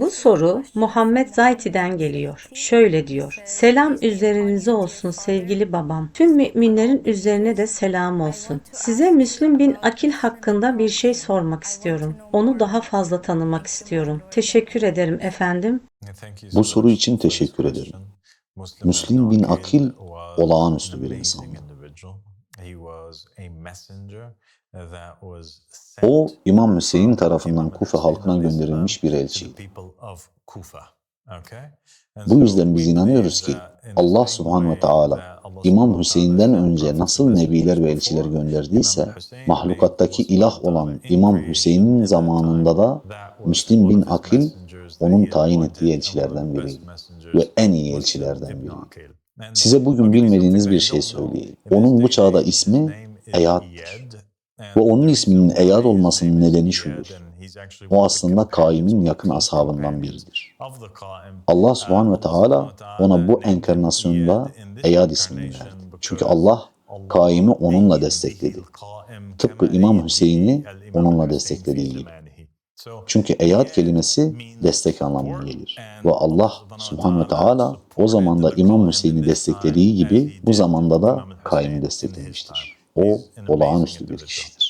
Bu soru Muhammed Zayti'den geliyor. Şöyle diyor. Selam üzerinize olsun sevgili babam. Tüm müminlerin üzerine de selam olsun. Size Müslüm bin Akil hakkında bir şey sormak istiyorum. Onu daha fazla tanımak istiyorum. Teşekkür ederim efendim. Bu soru için teşekkür ederim. Müslim bin Akil olağanüstü bir insandı. O İmam Hüseyin tarafından Kufa halkına gönderilmiş bir elçiydi. Bu yüzden biz inanıyoruz ki Allah subhanahu ve teala İmam Hüseyin'den önce nasıl nebiler ve elçiler gönderdiyse mahlukattaki ilah olan İmam Hüseyin'in zamanında da Müslim bin Akil onun tayin ettiği elçilerden biriydi ve en iyi elçilerden biriydi. Size bugün bilmediğiniz bir şey söyleyeyim. Onun bu çağda ismi Eyad'dır. Ve onun isminin Eyad olmasının nedeni şudur. O aslında Kaim'in yakın ashabından biridir. Allah subhanahu ve teala ona bu enkarnasyonda Eyad ismini verdi. Çünkü Allah Kaim'i onunla destekledi. Tıpkı İmam Hüseyin'i onunla desteklediği gibi. Çünkü eyad kelimesi destek anlamına gelir. Ve Allah subhanahu ve teala o zamanda İmam Hüseyin'i desteklediği gibi bu zamanda da Kaim'i desteklemiştir. O olağanüstü bir kişidir.